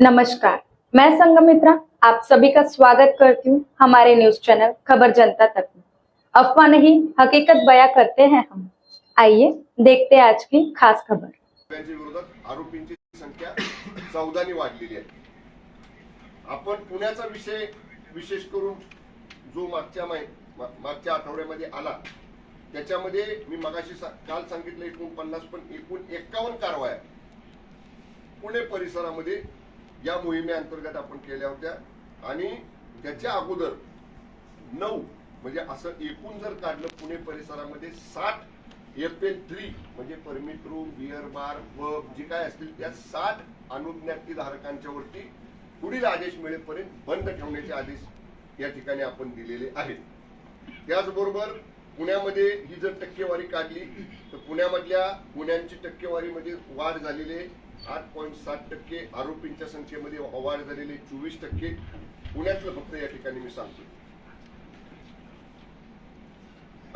नमस्कार. मैं संगमित्रा आप सभी का स्वागत करती हूँ हमारे न्यूज चैनल खबर जनता तक में। अफवाह नहीं हकीकत बयां करते हैं हम। आइए देखते हैं आज की खास खबर। आरोपींची संख्या चौदाने वाढलेली आहे. आपण पुण्याचा विषय विशेष करून जो मागच्या मागच्या आठवड्यामध्ये आला त्याच्यामध्ये मी मगाशी सा- काल सांगितलं एकूण पन्नास पण एकूण एक्कावन्न कारवाया पुणे परिसरामध्ये या मोहिमेअंतर्गत आपण केल्या होत्या. आणि त्याच्या अगोदर नऊ म्हणजे असं एकूण जर काढलं पुणे परिसरामध्ये साठ एफ एल थ्री म्हणजे permit room beer bar pub जे काय असतील त्या साठ अनुज्ञाती धारकांच्या वरती पुढील आदेश मिळेपर्यंत बंद ठेवण्याचे आदेश या ठिकाणी आपण दिलेले आहेत. त्याचबरोबर पुण्यामध्ये ही जर टक्केवारी काढली तर पुण्यामधल्या गुन्ह्यांची टक्केवारीमध्ये वाढ झालेली आहे. आठ पॉईंट सात टक्के आरोपींच्या संख्येमध्ये वाढ झालेली चोवीस टक्के पुण्यातलं फक्त या ठिकाणी मी सांगतो.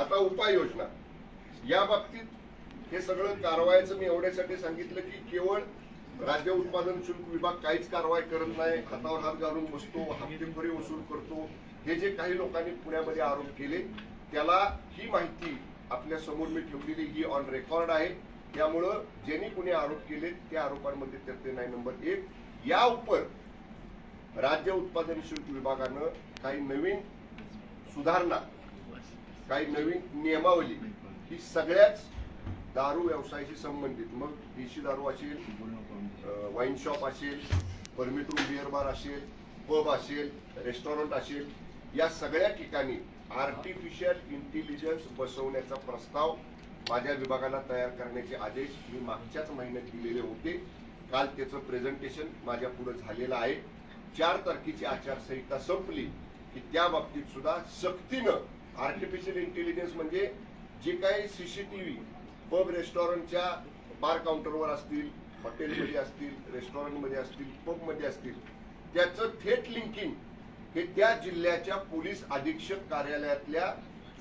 आता उपाययोजना. या बाबतीत हे सगळं कारवायचं मी एवढ्यासाठी सांगितलं की केवळ राज्य उत्पादन शुल्क विभाग काहीच कारवाई करत नाही. हातावर हात घालून बसतो हप्तेखोरी वसूल करतो. हे जे काही लोकांनी पुण्यामध्ये आरोप केले त्याला ही माहिती आपल्यासमोर मी ठेवलेली ही ऑन रेकॉर्ड आहे. त्यामुळं ज्यांनी कुणी आरोप केले त्या आरोपांमध्ये त्यातले नाही. नंबर एक या उपर राज्य उत्पादन शुल्क विभागानं काही नवीन सुधारणा काही नवीन नियमावली ही सगळ्याच दारू व्यवसायाशी संबंधित. मग देशी दारू असेल वाईन शॉप असेल परमिट रूम बिअर बार असेल पब असेल रेस्टॉरंट असेल या सगळ्या ठिकाणी आर्टिफिशियल इंटेलिजन्स बसवण्याचा प्रस्ताव माझ्या विभागाला तयार करण्याचे आदेश मी मागच्याच महिन्यात दिलेले होते. काल त्याचं प्रेझेंटेशन माझ्या पुढे झालेलं आहे. चार तारखेची आचारसंहिता संपली की त्या बाबतीत सुद्धा सक्तीनं आर्टिफिशियल इंटेलिजन्स म्हणजे जे काही सीसीटीव्ही पब रेस्टॉरंटच्या बार काउंटरवर असतील हॉटेलमध्ये असतील रेस्टॉरंटमध्ये असतील पबमध्ये असतील त्याचं थेट लिंकिंग हे त्या जिल्ह्याच्या पोलीस अधीक्षक कार्यालयातल्या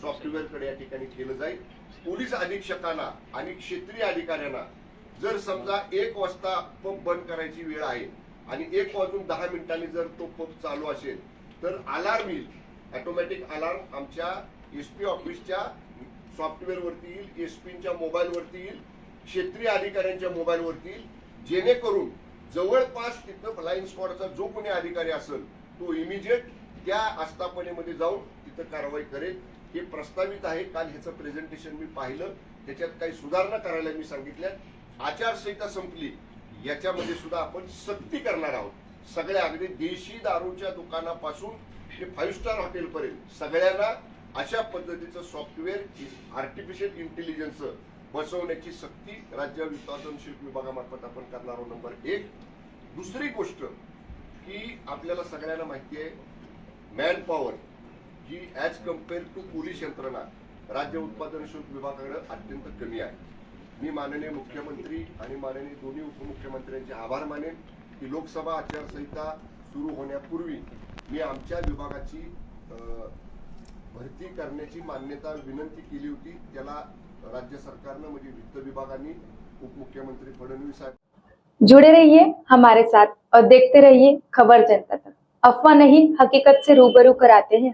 सॉफ्टवेअरकडे या ठिकाणी केलं जाईल. पोलीस अधीक्षकांना आणि क्षेत्रीय अधिकाऱ्यांना जर समजा एक वाजता पंप बंद करायची वेळ आहे आणि एक वाजून दहा मिनिटांनी जर तो पंप चालू असेल तर अलार्म येईल. ऑटोमॅटिक अलार्म आमच्या एस पी ऑफिसच्या सॉफ्टवेअर वरती येईल एस पीच्या मोबाईलवरती येईल क्षेत्रीय अधिकाऱ्यांच्या मोबाईलवरती येईल. जेणेकरून जवळपास तिथं फ्लाईंग स्क्वॉडचा जो कोणी अधिकारी असेल तो इमिजिएट त्या आस्थापनेमध्ये जाऊन तिथं कारवाई करेल. हे प्रस्तावित आहे. काल ह्याचं प्रेझेंटेशन मी पाहिलं. त्याच्यात काही सुधारणा करायला मी सांगितल्या. आचारसंहिता संपली. याच्यामध्ये सुद्धा आपण सक्ती करणार आहोत. सगळ्या अगदी देशी दारूच्या दुकानापासून ते फाईव्ह स्टार हॉटेलपर्यंत सगळ्यांना अशा पद्धतीचं सॉफ्टवेअर आर्टिफिशियल इंटेलिजन्स बसवण्याची सक्ती राज्य उत्पादन विभागामार्फत आपण करणार आहोत. नंबर एक. दुसरी गोष्ट की आपल्याला सगळ्यांना माहिती आहे मॅन पॉवर जी ॲज कंपेअर टू पोलीस यंत्रणा राज्य उत्पादन शुल्क विभागाकडे अत्यंत कमी आहे. मी माननीय मुख्यमंत्री आणि माननीय दोन्ही उपमुख्यमंत्र्यांचे आभार मानेन की लोकसभा आचारसंहिता सुरू होण्यापूर्वी मी आमच्या विभागाची भरती करण्याची मान्यता विनंती केली होती. त्याला राज्य सरकारनं म्हणजे वित्त विभागाने उपमुख्यमंत्री फडणवीस साहेब जुड़े रहिए हमारे साथ और देखते रहिए खबर जनता तक. अफवाह नहीं हकीकत से रूबरू कराते हैं